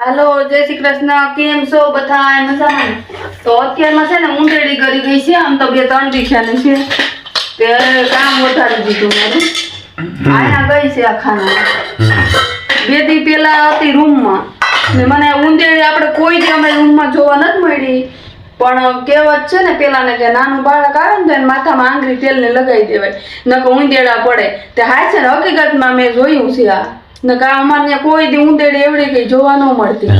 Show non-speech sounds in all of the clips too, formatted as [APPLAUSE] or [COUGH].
હાલો, જય શ્રી કૃષ્ણ. કેમ છો બધા મજામાં? તો અત્યારમાં છે ને ઊંધેડી કરી ગઈ છે. આમ તો બે ત્રણ દીખ્યાની છે. તે કામ વધારી દીધું મારું આયા ગઈ છે આ ખાના બે દી પેલા હતી રૂમમાં. ને મને ઊંધેડી આપણે કોઈ દી અમે રૂમમાં જોવા નથી મળી. પણ કહેવત છે ને પેલાને કે નાનું બાળક આવે ને તો માથામાં આંગળી તેલને લગાવી દેવાય. નકર ઊંધેડા પડે. તે હાય છે ને હકીકતમાં મેં જોયું છે આ. નકર અમારે ત્યાં કોઈ દી ઊંધેડી એવડી કઈ જોવા ન મળતી.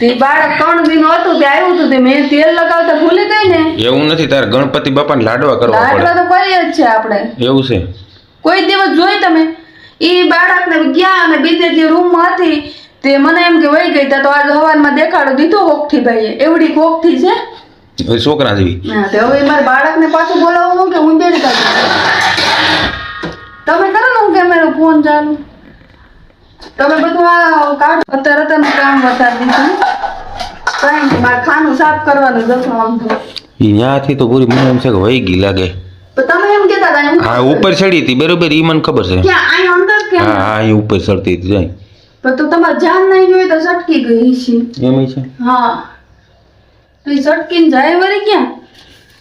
તે બાળક ત્રણ દિન હતું તે આવ્યું હતું તે મેં તેલ લગાવતા ભૂલી ગઈ ને. એવું નથી તાર ગણપતિ બાપાને લાડવા કરવા લાડવા તો કરીએ જ છે આપણે. એવું છે. કોઈ દિવસ જોઈ તમે ઈ બાળકને ગયા અને બીજે જે રૂમમાં હતી તે મને એમ કે વહી ગઈ તા તો આજ હવાનમાં દેખાડો દીધો કોકથી ભાઈએ એવડી કોકથી છે. હવે છોકરા જેવી. હા તો હવે મારે બાળકને પાછું બોલાવવું કે ઊંધેડી કાઢી તમે કરો ને હું કેમેરો ફોન ચાલુ. તમે બધું આ કાઢો. અત્યારે અત્યારનું કામ વધારી કઈ નહીં મારે ખાનું સાફ કરવાનું જ આમ તો. ઈ તો પૂરી મને એમ છે કે વહી ગઈ લાગે. તમે એમ કહેતા હતા હા ઉપર ચડી હતી બરોબર ઈ મને ખબર છે. ક્યાં? અંદર કે હા હા ઈ ઉપર ચડતી હતી જાય. પણ તો તમારે જાન નહીં જોઈ તો સટકી ગઈ છે એમ છે? હા. તો એ સટકીને જાય વળી ક્યાં?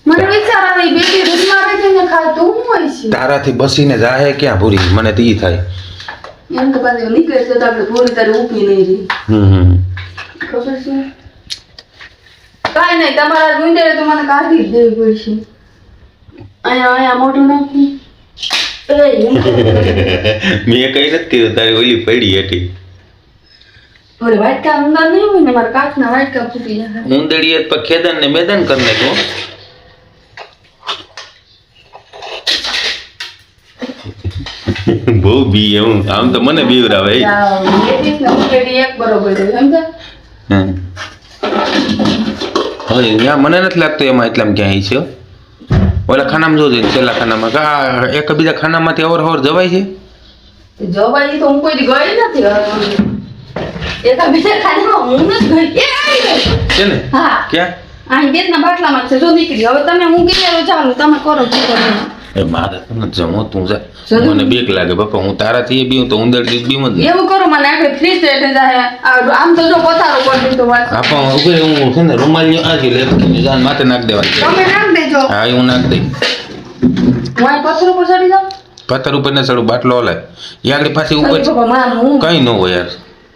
મને વિચાર આવે બેટી રૂમમાં બેઠીને ખાય તો હું હોય છે તારાથી બસીને જાહે ક્યાં પૂરી? મને તો ઈ થાય. એમ તો પાછી નીકળે તો આપણે થોડી તારી ઊભી નહીં રહી હમ હમ ખબર છે કાંઈ નહીં તમારા ગુંડે તો મને કાઢી જ દેવી પડશે અહીંયા અહીંયા મોઢું નાખી મેં કઈ નથી કીધું તારી ઓલી પડી હતી ઓલે વાટકા અંદર નહીં હોય ને મારા કાચના વાટકા ફૂટી જાય ઉંદડીએ પર ખેદન ને મેદાન કરી નાખ્યું [LAUGHS] બહુ બી હું આમ તો મને બીવરાવે એ. એક બરોબર છે. હવે મને નથી લાગતું એમાં એટલામાં ક્યાંય છે. ઓલા ખાનામાં જોજે છેલ્લા ખાનામાં. કા એક બીજા ખાનામાંથી અવર હવર જવાય છે? જવાય તો હું કોઈ દી ગઈ નથી એકા બીજા ખાનામાં હું નથી ગઈ. એ આવી ગઈ. છે ને હા. ક્યાં? આ ગેસના બાટલામાં છે જો નીકળી. હવે તમે હું કહેવાય ચાલુ તમે કરો શું કરો એ મારે તો નથી જમો તું જા. જમો. મને બીક લાગે બાપા હું તારાથી બીવું તો ઉંદરથી બીવું જ નહીં. એવું કરો મને આગળ ફ્રી સેટ જાય. આ- આમ તો જો પથારો કરી દીધો વાત. આપા ઉભે હું છે ને રૂમાલની આજી લે જાન માથે નાખ દેવાની છે. તમે નાખ દેજો. હા એ હું નાખ દઈ. હું અહીં પથ્થર ઉપર ચડી જાઉં? પથ્થર ઉપર ને ચડું બાટલો હલાય. એ આગળ પાછી ઉપર અરે બાબા, મામ, હું? કઈ ન હોય યાર.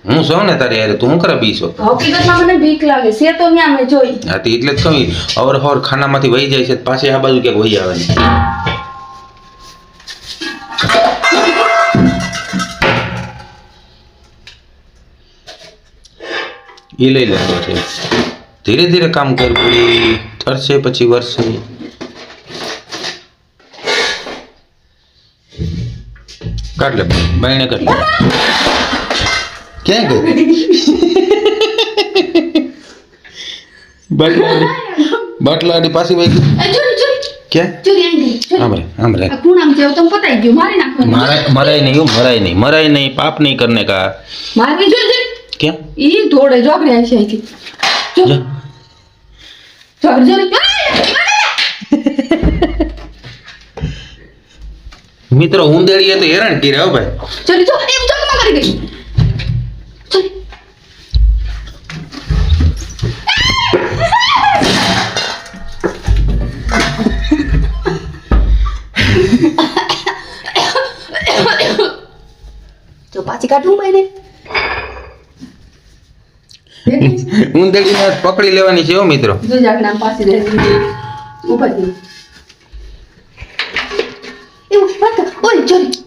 હું સૌ ને તારે યાર તું હું કરે બીસો હકીકતમાં મને બીક લાગે. છે તો ત્યાં મેં જોઈ. હા તે એટલે જ કહું અવર હવર ખાનામાંથી વહી જાય છે પાછી આ બાજુ ક્યાંક વહી આવે ને એ લઈ લેવાનો છે ધીરે ધીરે કામ કરવું પૂરી. થરશે પછી વર્ષે કાઢ લે બાયણે કાઢ લે. ક્યાં ગઈ? બાટલા બાટલાની પાછી વહી ગઈ એ ચોરી ચોરી ક્યાં ચોરી આવી ગઈ આમ રે આમ રે આ ખૂણામાં જેવું તમે પતાઈ ગયું મારી નાખો મરાય મરાય નહીં હો, મરાય નહીં મરાય નહીં પાપ નહીં કરને કા મારવી જોઈ જોઈ ક્યાં ઈ ધોડે જોગડે છે અહીંથી જો જા. જોર જોર મિત્રો ઉંદેડીએ તો હેરાન કર્યા ભાઈ ચલી જો એમ ચોકમાં કરી ગઈ કાઢું ભાઈ ઉંદેડીને પકડી લેવાની છે મિત્રો. જો પાછી રહે ઊભા થઈ એવું વાત ઓય ચોરી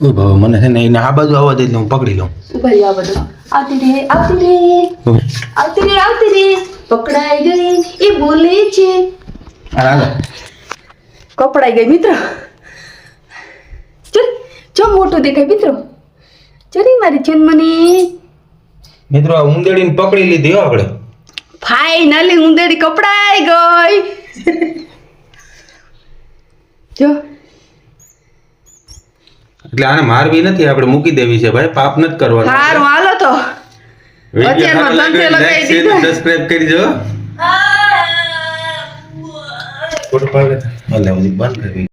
ઓ બાબા મને છે ને એને આ બાજુ આવવા દે એટલે હું પકડી લઉં. ઊભા આ બધું આવતી રે આવતી રે આવતી રે આવતી રે પકડાઈ ગઈ. એ બોલે છે. કપડાઈ ગઈ મિત્ર. ચલ જો મોટો દેખાય મિત્રો. ચરી મારી ચનમની મિત્રો આ ઉંદેડીને પકડી લીધી હો આપણે. ફાઈનલી ઉંદેડી કપડાઈ ગઈ. જો. એટલે આને મારવી નથી આપણે મૂકી દેવી છે ભાઈ પાપ નથી કરવાનું. સારું હાલો તો. અત્યારમાં ધંધે લગાવી દીધો. સબસ્ક્રાઇબ કરી જો ફોટો પાડે. ભલે બંધ કરવી